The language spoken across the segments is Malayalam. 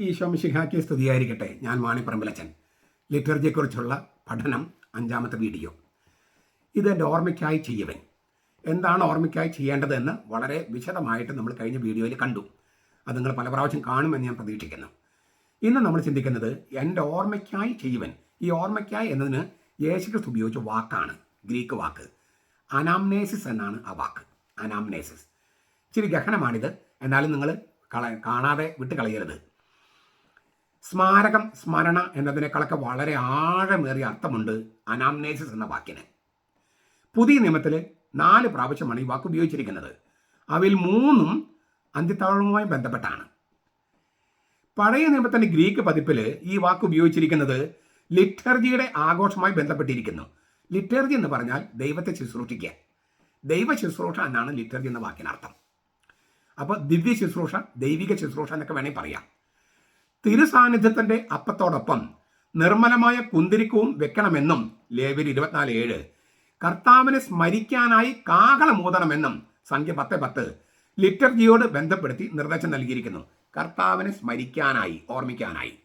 ഈശോ മിശിഹാക്കി സ്തുതിയായിരിക്കട്ടെ. ഞാൻ മാണിപ്പറമ്പിലച്ചൻ. ലിറ്റർജിയെക്കുറിച്ചുള്ള പഠനം അഞ്ചാമത്തെ വീഡിയോ. ഇത് എന്റെ ഓർമ്മയ്ക്കായി ചെയ്യുവൻ. എന്താണ് ഓർമ്മയ്ക്കായി ചെയ്യേണ്ടതെന്ന് വളരെ വിശദമായിട്ട് നമ്മൾ കഴിഞ്ഞ വീഡിയോയിൽ കണ്ടു. അത് നിങ്ങൾ പല പ്രാവശ്യം കാണുമെന്ന് ഞാൻ പ്രതീക്ഷിക്കുന്നു. ഇന്ന് നമ്മൾ ചിന്തിക്കുന്നത് എന്റെ ഓർമ്മയ്ക്കായി ചെയ്യുവൻ. ഈ ഓർമ്മയ്ക്കായി എന്നതിന് യേശുക്രിസ്തു ഉപയോഗിച്ച വാക്കാണ് ഗ്രീക്ക് വാക്ക്. അനാംനേസിസ് എന്നാണ് ആ വാക്ക്. അനാംനേസിസ്. ഇച്ചിരി ഗഹനമാണിത്. എന്നാലും നിങ്ങൾ കള കാണാതെ വിട്ട് കളയരുത് സ്മാരകം സ്മരണ എന്നതിനേക്കാളൊക്കെ വളരെ ആഴമേറിയ അർത്ഥമുണ്ട് അനാംനേസിസ് എന്ന വാക്കിന്. പുതിയ നിയമത്തിൽ നാല് പ്രാവശ്യമാണ് ഈ വാക്ക് ഉപയോഗിച്ചിരിക്കുന്നത്. അവയിൽ മൂന്നും അന്ത്യത്താഴവുമായി ബന്ധപ്പെട്ടാണ്. പഴയ നിയമത്തിന്റെ ഗ്രീക്ക് പതിപ്പിൽ ഈ വാക്ക് ഉപയോഗിച്ചിരിക്കുന്നത് ലിറ്റർജിയുടെ ആഘോഷമായി ബന്ധപ്പെട്ടിരിക്കുന്നു. ലിറ്റർജി എന്ന് പറഞ്ഞാൽ ദൈവത്തെ ശുശ്രൂഷിക്കുക. ദൈവ ശുശ്രൂഷ എന്നാണ് ലിറ്റർജി എന്ന വാക്കിനർത്ഥം. അപ്പോൾ ദിവ്യ ശുശ്രൂഷ ദൈവിക ശുശ്രൂഷ എന്നൊക്കെ വേണമെങ്കിൽ പറയാം. തിരുസാന്നിധ്യത്തിന്റെ അപ്പത്തോടൊപ്പം നിർമ്മലമായ കുന്തിരിക്കവും വെക്കണമെന്നും ലേവിൽ ഇരുപത്തിനാല് ഏഴ്. കർത്താവിനെ സ്മരിക്കാനായി കാകളമൂതണമെന്നും സംഖ്യ പത്ത് പത്ത് ലിറ്റർജിയോട് ബന്ധപ്പെടുത്തി നിർദ്ദേശം നൽകിയിരിക്കുന്നു. കർത്താവിനെ സ്മരിക്കാനായി ഓർമ്മിക്കാനായി.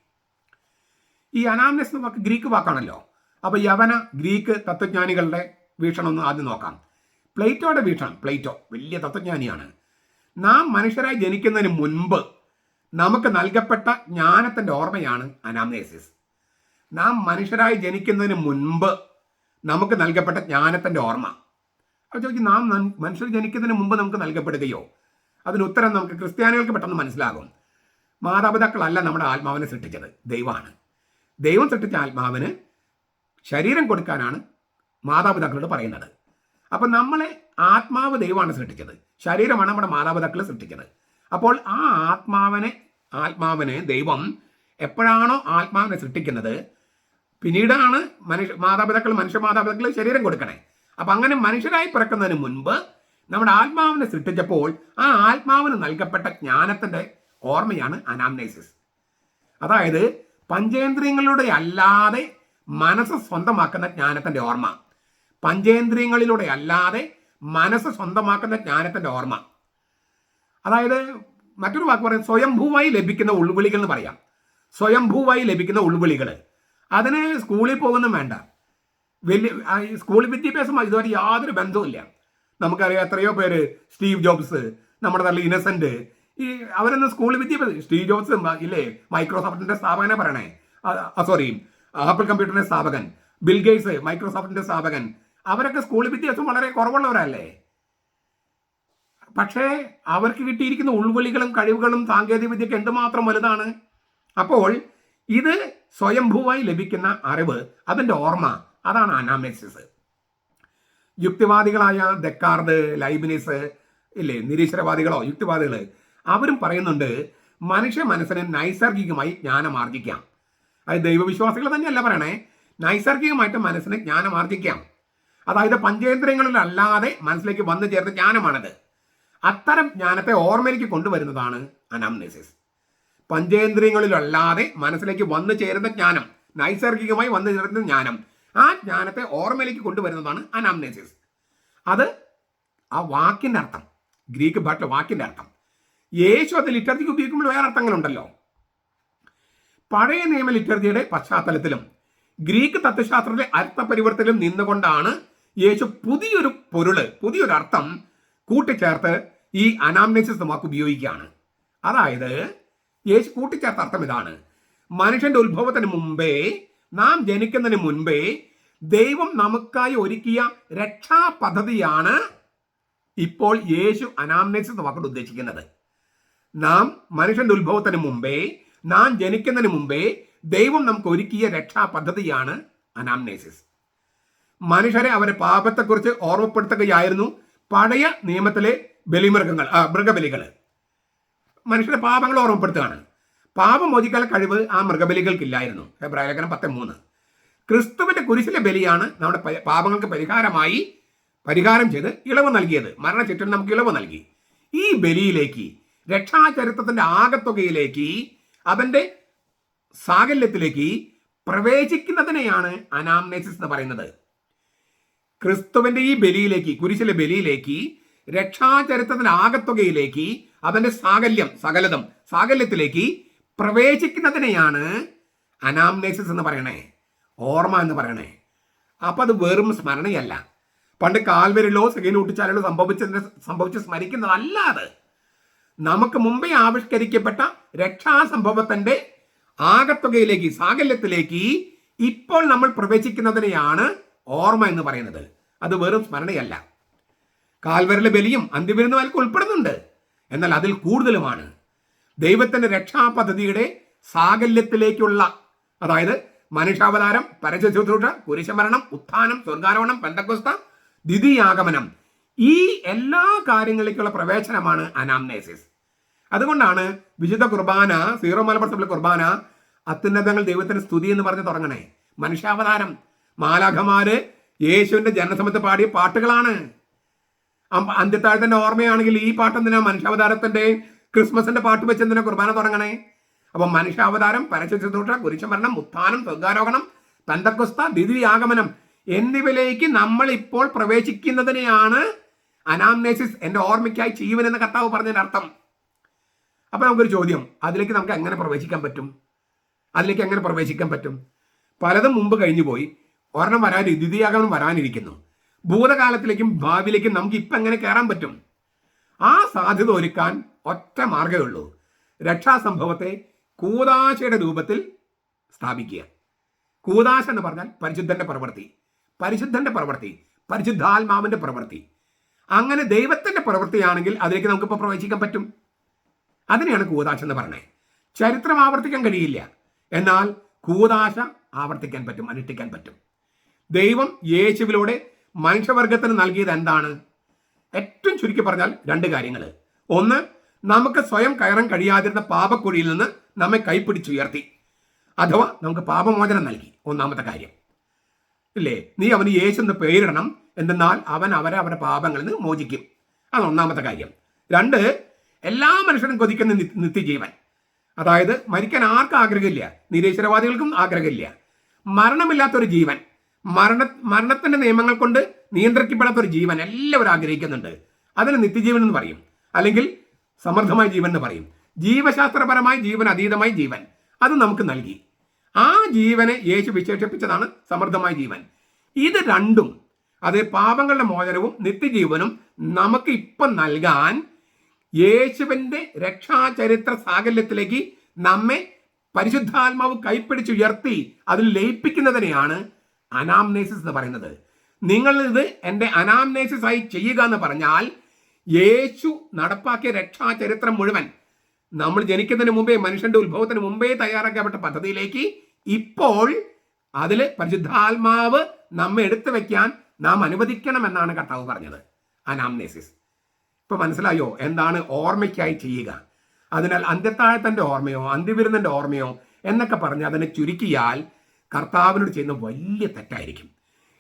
ഈ അനാംനസ് എന്ന വാക്ക് ഗ്രീക്ക് വാക്കാണല്ലോ. അപ്പൊ യവന ഗ്രീക്ക് തത്വജ്ഞാനികളുടെ വീക്ഷണം ഒന്ന് ആദ്യം നോക്കാം. പ്ലേറ്റോയുടെ വീക്ഷണം പ്ലേറ്റോ വലിയ തത്വജ്ഞാനിയാണ്. നാം മനുഷ്യരായി ജനിക്കുന്നതിന് മുൻപ് നമുക്ക് നൽകപ്പെട്ട ജ്ഞാനത്തിന്റെ ഓർമ്മയാണ് അനാംനേസിസ് നാം മനുഷ്യരായി ജനിക്കുന്നതിന് മുൻപ് നമുക്ക് നൽകപ്പെട്ട ജ്ഞാനത്തിന്റെ ഓർമ്മ. അപ്പോൾ ചോദിക്കും നാം മനുഷ്യർ ജനിക്കുന്നതിന് മുമ്പ് നമുക്ക് നൽകപ്പെടുകയോ? അതിന് ഉത്തരം നമുക്ക് ക്രിസ്ത്യാനികൾക്ക് പെട്ടെന്ന് മനസ്സിലാകും. മാതാപിതാക്കളല്ല നമ്മുടെ ആത്മാവിനെ സൃഷ്ടിച്ചത് ദൈവമാണ്. ദൈവം സൃഷ്ടിച്ച ആത്മാവിന് ശരീരം കൊടുക്കാനാണ് മാതാപിതാക്കളോട് പറയുന്നത്. അപ്പം നമ്മളെ ആത്മാവ് ദൈവമാണ് സൃഷ്ടിച്ചത്. ശരീരമാണ് നമ്മുടെ മാതാപിതാക്കൾ സൃഷ്ടിച്ചത് അപ്പോൾ ആ ആത്മാവിനെ ആത്മാവിനെ ദൈവം എപ്പോഴാണോ ആത്മാവിനെ സൃഷ്ടിക്കുന്നത് പിന്നീടാണ് മനുഷ്യ മാതാപിതാക്കൾ മനുഷ്യ മാതാപിതാക്കൾ ശരീരം കൊടുക്കണേ. അപ്പം അങ്ങനെ മനുഷ്യരായി പിറക്കുന്നതിന് മുൻപ് നമ്മുടെ ആത്മാവിനെ സൃഷ്ടിച്ചപ്പോൾ ആ ആത്മാവിന് നൽകപ്പെട്ട ജ്ഞാനത്തിന്റെ ഓർമ്മയാണ് അനാംനൈസിസ്. അതായത് പഞ്ചേന്ദ്രിയങ്ങളിലൂടെ അല്ലാതെ മനസ്സ് സ്വന്തമാക്കുന്ന ജ്ഞാനത്തിന്റെ ഓർമ്മ. പഞ്ചേന്ദ്രിയങ്ങളിലൂടെ അല്ലാതെ മനസ്സ് സ്വന്തമാക്കുന്ന ജ്ഞാനത്തിന്റെ ഓർമ്മ. അതായത് മറ്റൊരു വാക്ക് പറയാം സ്വയംഭൂവായി ലഭിക്കുന്ന ഉൾവിളികൾ എന്ന് പറയാം. സ്വയംഭൂവായി ലഭിക്കുന്ന ഉൾവിളികൾ. അതിന് സ്കൂളിൽ പോകുന്നതും വേണ്ട. വലിയ സ്കൂൾ വിദ്യാഭ്യാസം ഇതുവരെ യാതൊരു ബന്ധവുമില്ല നമുക്കറിയാം എത്രയോ പേര് സ്റ്റീവ് ജോബ്സ് നമ്മുടെ നല്ല ഇന്നസെന്റ് ഈ അവരൊന്നും സ്കൂൾ വിദ്യാഭ്യാസം സ്റ്റീവ് ജോബ്സ് ഇല്ലേ മൈക്രോസോഫ്റ്റിന്റെ സ്ഥാപകനെ പറയണേ. സോറി ആപ്പിൾ കമ്പ്യൂട്ടറിന്റെ സ്ഥാപകൻ ബിൽ ഗേറ്റ്സ് മൈക്രോസോഫ്റ്റിന്റെ സ്ഥാപകൻ അവരൊക്കെ സ്കൂൾ വിദ്യാഭ്യാസം വളരെ കുറവുള്ളവരല്ലേ? പക്ഷേ അവർക്ക് കിട്ടിയിരിക്കുന്ന ഉൾവിളികളും കഴിവുകളും സാങ്കേതിക വിദ്യയ്ക്ക് എന്തുമാത്രം വലുതാണ്? അപ്പോൾ ഇത് സ്വയംഭൂവായി ലഭിക്കുന്ന അറിവ് അതിന്റെ ഓർമ്മ അതാണ് അനാമേസിസ്. യുക്തിവാദികളായ ദക്കാർഡ് ലൈബിനിസ് ഇല്ലേ നിരീശ്വരവാദികളോ യുക്തിവാദികൾ അവരും പറയുന്നുണ്ട് മനുഷ്യ മനസ്സിന് നൈസർഗികമായി ജ്ഞാനം ആർജിക്കാം അത് ദൈവവിശ്വാസികൾ തന്നെയല്ല പറയണേ നൈസർഗികമായിട്ട് മനസ്സിന് ജ്ഞാനം ആർജിക്കാം അതായത് പഞ്ചേന്ദ്രിയങ്ങളിലല്ലാതെ മനസ്സിലേക്ക് വന്നു ചേർന്ന ജ്ഞാനമാണത്. അത്തരം ജ്ഞാനത്തെ ഓർമ്മയിലേക്ക് കൊണ്ടുവരുന്നതാണ് അനാംനെസിസ് പഞ്ചേന്ദ്രിയങ്ങളിലല്ലാതെ മനസ്സിലേക്ക് വന്നു ചേരുന്ന ജ്ഞാനം നൈസർഗികമായി വന്നു ചേരുന്ന ജ്ഞാനം ആ ജ്ഞാനത്തെ ഓർമ്മയിലേക്ക് കൊണ്ടുവരുന്നതാണ് അനാംനെസിസ് അത് ആ വാക്കിന്റെ അർത്ഥം ഗ്രീക്ക് ഭാഷ വാക്കിന്റെ അർത്ഥം. യേശു അത് ലിറ്റർജിക്ക് ഉപയോഗിക്കുമ്പോൾ വേറെ അർത്ഥങ്ങളുണ്ടല്ലോ. പഴയ നിയമ ലിറ്റർജിയുടെ പശ്ചാത്തലത്തിലും ഗ്രീക്ക് തത്വശാസ്ത്രത്തിലെ അർത്ഥപരിവർത്തനം നിന്നുകൊണ്ടാണ് യേശു പുതിയൊരു പൊരുൾ പുതിയൊരു അർത്ഥം കൂട്ടിച്ചേർത്ത് ഈ അനാംനെസിസ് വാക്ക് ഉപയോഗിക്കുകയാണ്. അതായത് യേശു കൂട്ടിച്ചേർത്ത അർത്ഥം ഇതാണ്. മനുഷ്യന്റെ ഉത്ഭവത്തിന് മുമ്പേ നാം ജനിക്കുന്നതിന് മുൻപേ ദൈവം നമുക്കായി ഒരുക്കിയ രക്ഷാ പദ്ധതിയാണ് ഇപ്പോൾ യേശു അനാംനെസിസ് വാക്കോട് ഉദ്ദേശിക്കുന്നത്. നാം മനുഷ്യന്റെ ഉത്ഭവത്തിന് മുമ്പേ നാം ജനിക്കുന്നതിന് മുമ്പേ ദൈവം നമുക്ക് ഒരുക്കിയ രക്ഷാ പദ്ധതിയാണ് അനാംനേസിസ്. മനുഷ്യരെ അവരെ പാപത്തെക്കുറിച്ച് ഓർമ്മപ്പെടുത്തുകയായിരുന്നു. പഴയ നിയമത്തിലെ ബലിമൃഗങ്ങൾ മൃഗബലികൾ. മനുഷ്യരുടെ പാപങ്ങൾ ഓർമ്മപ്പെടുത്തുകയാണ്. പാപം മോചിക്കാൻ കഴിവ് ആ മൃഗബലികൾക്കില്ലായിരുന്നു. ഹെബ്രായ ലേഖനം പത്ത് മൂന്ന് ക്രിസ്തുവിന്റെ കുരിശിലെ ബലിയാണ് നമ്മുടെ പാപങ്ങൾക്ക് പരിഹാരമായി പരിഹാരം ചെയ്ത് ഇളവ് നൽകിയത്. മരണചിറ്റിൽ നമുക്ക് ഇളവ് നൽകി. ഈ ബലിയിലേക്ക് രക്ഷാചരിത്രത്തിന്റെ ആകത്തുകയിലേക്ക് അതിന്റെ സാകല്യത്തിലേക്ക് പ്രവേശിക്കുന്നതിനെയാണ് അനാംനേസിസ് എന്ന് പറയുന്നത്. ക്രിസ്തുവിന്റെ ഈ ബലിയിലേക്ക് കുരിശിലെ ബലിയിലേക്ക് രക്ഷാചരിത്രത്തിന്റെ ആകത്തുകയിലേക്ക് അതിന്റെ സാകല്യം സകലതം സാകല്യത്തിലേക്ക് പ്രവേശിക്കുന്നതിനെയാണ് അനാംനേസിസ് എന്ന് പറയണേ ഓർമ്മ എന്ന് പറയണേ. അപ്പം അത് വെറും സ്മരണയല്ല. പണ്ട് കാൽവരിലോ സെഗനൂട്ടിച്ചാലോ സംഭവിച്ചതിന് സംഭവിച്ച് സ്മരിക്കുന്നതല്ല അത് നമുക്ക് മുമ്പേ ആവിഷ്കരിക്കപ്പെട്ട രക്ഷാസംഭവത്തിന്റെ ആകത്തുകയിലേക്ക് സാകല്യത്തിലേക്ക് ഇപ്പോൾ നമ്മൾ പ്രവേശിക്കുന്നതിനെയാണ് ഓർമ്മ എന്ന് പറയുന്നത്. അത് വെറും സ്മരണയല്ല. കാൽവരിലെ ബലിയും അന്ത്യവിരുന്നുമാർക്ക് ഉൾപ്പെടുന്നുണ്ട്. എന്നാൽ അതിൽ കൂടുതലുമാണ്. ദൈവത്തിന്റെ രക്ഷാപദ്ധതിയുടെ സാകല്യത്തിലേക്കുള്ള അതായത് മനുഷ്യാവതാരം പരശുശ്രൂഷ കുരിശമരണം ഉത്ഥാനം സ്വർഗാരോഹണം പെന്തക്കുസ്ത ദ്വിതീയാഗമനം ഈ എല്ലാ കാര്യങ്ങളിലേക്കുള്ള പ്രവേശനമാണ് അനാംനേസിസ്. അതുകൊണ്ടാണ് വിശുദ്ധ കുർബാന സീറോ മലബാർ സഭയിലെ കുർബാന അത്യുന്നതങ്ങൾ ദൈവത്തിന്റെ സ്തുതി എന്ന് പറഞ്ഞ് തുടങ്ങണേ. മനുഷ്യാവതാരം. മാലാഖമാര് യേശുവിന്റെ ജനസമത്ത് പാടിയ പാട്ടുകളാണ്. അന്ത്യത്താഴത്തിന്റെ ഓർമ്മയാണെങ്കിൽ ഈ പാട്ട് എന്തിനാ? മനുഷ്യാവതാരത്തിന്റെ ക്രിസ്മസിന്റെ പാട്ട് വെച്ച് എന്തിനാ കുർബാന തുടങ്ങണേ? അപ്പൊ മനുഷ്യാവതാരം പരശുശ്രൂഷ കുരിശമരണം ഉത്ഥാനം സ്വർഗാരോഹണം ദിതി ആഗമനം എന്നിവയിലേക്ക് നമ്മൾ ഇപ്പോൾ പ്രവേശിക്കുന്നതിനെയാണ് അനാംനേസിസ് എന്റെ ഓർമ്മയ്ക്കായി ജീവൻ എന്ന കർത്താവ് പറഞ്ഞതിന്റെ അർത്ഥം. അപ്പൊ നമുക്കൊരു ചോദ്യം. അതിലേക്ക് നമുക്ക് എങ്ങനെ പ്രവേശിക്കാൻ പറ്റും? അതിലേക്ക് എങ്ങനെ പ്രവേശിക്കാൻ പറ്റും? പലതും മുമ്പ് കഴിഞ്ഞു പോയി ഒരെണ്ണം വരാൻ ദ്വിതീയാഗമനം വരാനിരിക്കുന്നു. ഭൂതകാലത്തിലേക്കും ഭാവിയിലേക്കും നമുക്ക് ഇപ്പം എങ്ങനെ കയറാൻ പറ്റും? ആ സാധ്യത ഒരുക്കാൻ ഒറ്റ മാർഗമേ ഉള്ളൂ. രക്ഷാസംഭവത്തെ കൂതാശയുടെ രൂപത്തിൽ സ്ഥാപിക്കുക. കൂതാശ എന്ന് പറഞ്ഞാൽ പരിശുദ്ധന്റെ പ്രവൃത്തി. പരിശുദ്ധന്റെ പ്രവൃത്തി പരിശുദ്ധാത്മാവിന്റെ പ്രവൃത്തി. അങ്ങനെ ദൈവത്തിന്റെ പ്രവൃത്തിയാണെങ്കിൽ അതിലേക്ക് നമുക്കിപ്പോൾ പ്രവേശിക്കാൻ പറ്റും. അതിനെയാണ് കൂതാശ എന്ന് പറഞ്ഞത് ചരിത്രം ആവർത്തിക്കാൻ കഴിയില്ല. എന്നാൽ കൂതാശ ആവർത്തിക്കാൻ പറ്റും അനുഷ്ഠിക്കാൻ പറ്റും. ദൈവം യേശുവിലൂടെ മനുഷ്യവർഗത്തിന് നൽകിയത് എന്താണ്? ഏറ്റവും ചുരുക്കി പറഞ്ഞാൽ രണ്ട് കാര്യങ്ങൾ ഒന്ന് നമുക്ക് സ്വയം കയറാൻ കഴിയാതിരുന്ന പാപക്കുഴിയിൽ നിന്ന് നമ്മെ കൈപ്പിടിച്ചുയർത്തി അഥവാ നമുക്ക് പാപമോചനം നൽകി. ഒന്നാമത്തെ കാര്യം. ഇല്ലേ? നീ അവന് യേശു എന്ന് പേരിടണം എന്തെന്നാൽ അവൻ അവരെ അവരുടെ പാപങ്ങളിൽ നിന്ന് മോചിക്കും. അതാണ് ഒന്നാമത്തെ കാര്യം. രണ്ട് എല്ലാ മനുഷ്യരും കൊതിക്കുന്ന നിത്യജീവൻ. അതായത് മരിക്കാൻ ആർക്കും ആഗ്രഹമില്ല. നിരീശ്വരവാദികൾക്കും ആഗ്രഹമില്ല. മരണമില്ലാത്തൊരു ജീവൻ. മരണ മരണത്തിന്റെ നിയമങ്ങൾ കൊണ്ട് നിയന്ത്രിക്കപ്പെടാത്ത ഒരു ജീവൻ എല്ലാവരും ആഗ്രഹിക്കുന്നുണ്ട്. അതിന് നിത്യജീവൻ എന്ന് പറയും. അല്ലെങ്കിൽ സമൃദ്ധമായ ജീവൻ എന്ന് പറയും. ജീവശാസ്ത്രപരമായ ജീവൻ അതീതമായ ജീവൻ. അത് നമുക്ക് നൽകി. ആ ജീവനെ യേശു വിശേഷിപ്പിച്ചതാണ് സമൃദ്ധമായ ജീവൻ. ഇത് രണ്ടും അത് പാപങ്ങളുടെ മോചനവും നിത്യജീവനും നമുക്ക് ഇപ്പം നൽകാൻ യേശുവിന്റെ രക്ഷാചരിത്ര സാകല്യത്തിലേക്ക് നമ്മെ പരിശുദ്ധാത്മാവ് കൈപ്പിടിച്ചുയർത്തി അതിൽ ലയിപ്പിക്കുന്നതിനെയാണ് അനാംനേസിസ് എന്ന് പറയുന്നത്. നിങ്ങൾ ഇത് എന്റെ അനാംനേസിസ് ആയി ചെയ്യുക എന്ന് പറഞ്ഞാൽ യേശു നടപ്പാക്കിയ രക്ഷാചരിത്രം മുഴുവൻ നമ്മൾ ജനിക്കുന്നതിന് മുമ്പേ മനുഷ്യന്റെ ഉത്ഭവത്തിന് മുമ്പേ തയ്യാറാക്കപ്പെട്ട പദ്ധതിയിലേക്ക് ഇപ്പോൾ അതിൽ പരിശുദ്ധാത്മാവ് നമ്മെ എടുത്തു വെക്കാൻ നാം അനുവദിക്കണം എന്നാണ് കർത്താവ് പറഞ്ഞത്. അനാംനേസിസ്. ഇപ്പൊ മനസ്സിലായോ? എന്താണ് ഓർമ്മയ്ക്കായി ചെയ്യുക? അതിനാൽ അന്ത്യത്താഴത്തിന്റെ ഓർമ്മയോ അന്ത്യവിരുന്നന്റെ ഓർമ്മയോ എന്നൊക്കെ പറഞ്ഞ് അതിനെ ചുരുക്കിയാൽ കർത്താവിനോട് ചെയ്യുന്ന വലിയ തെറ്റായിരിക്കും.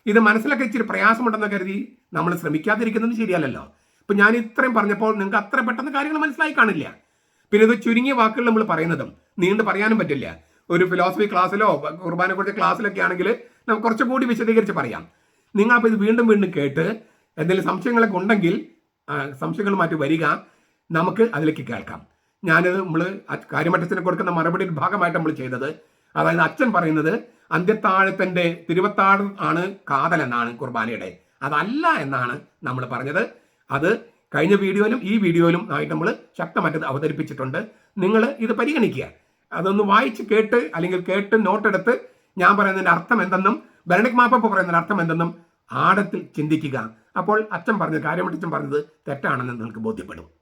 ഇത് മനസ്സിലൊക്കെ ഇച്ചിരി പ്രയാസമുണ്ടെന്ന് കരുതി നമ്മൾ ശ്രമിക്കാതിരിക്കുന്നത് ശരിയല്ലല്ലോ. ഇപ്പൊ ഞാൻ ഇത്രയും പറഞ്ഞപ്പോൾ നിങ്ങൾക്ക് അത്ര പെട്ടെന്ന് കാര്യങ്ങൾ മനസ്സിലായി കാണില്ല. പിന്നെ ഇത് ചുരുങ്ങിയ വാക്കുകൾ നമ്മൾ പറയുന്നതും നീണ്ട് പറയാനും പറ്റില്ല. ഒരു ഫിലോസഫി ക്ലാസ്സിലോ കുർബാന കുറച്ച് ക്ലാസ്സിലൊക്കെ ആണെങ്കിൽ നമുക്ക് കുറച്ചുകൂടി വിശദീകരിച്ച് പറയാം. നിങ്ങൾ അപ്പോൾ ഇത് വീണ്ടും വീണ്ടും കേട്ട് എന്തെങ്കിലും സംശയങ്ങളൊക്കെ ഉണ്ടെങ്കിൽ സംശയങ്ങൾ മാറ്റി വരിക. നമുക്ക് അതിലേക്ക് കേൾക്കാം. ഞാനിത് നമ്മൾ കാര്യമറ്റത്തിന് കൊടുക്കുന്ന മറുപടിയുടെ ഭാഗമായിട്ട് നമ്മൾ ചെയ്തത്. അതായത് അച്ഛൻ പറയുന്നത് അന്ത്യത്താഴത്തിന്റെ തിരുവത്താഴം ആണ് കാതൽ എന്നാണ് കുർബാനയുടെ. അതല്ല എന്നാണ് നമ്മൾ പറഞ്ഞത്. അത് കഴിഞ്ഞ വീഡിയോയിലും ഈ വീഡിയോയിലും ആയിട്ട് നമ്മൾ ശക്തമായിട്ട് അവതരിപ്പിച്ചിട്ടുണ്ട്. നിങ്ങൾ ഇത് പരിഗണിക്കുക. അതൊന്ന് വായിച്ച് കേട്ട് അല്ലെങ്കിൽ കേട്ട് നോട്ടെടുത്ത് ഞാൻ പറയുന്നതിന്റെ അർത്ഥം എന്തെന്നും ബെനഡിക് മാപ്പ പറയുന്നതിന്റെ അർത്ഥം എന്തെന്നും ആഴത്തിൽ ചിന്തിക്കുക. അപ്പോൾ അച്ഛൻ പറഞ്ഞത് അച്ഛൻ പറഞ്ഞത് തെറ്റാണെന്ന് നിങ്ങൾക്ക് ബോധ്യപ്പെടും.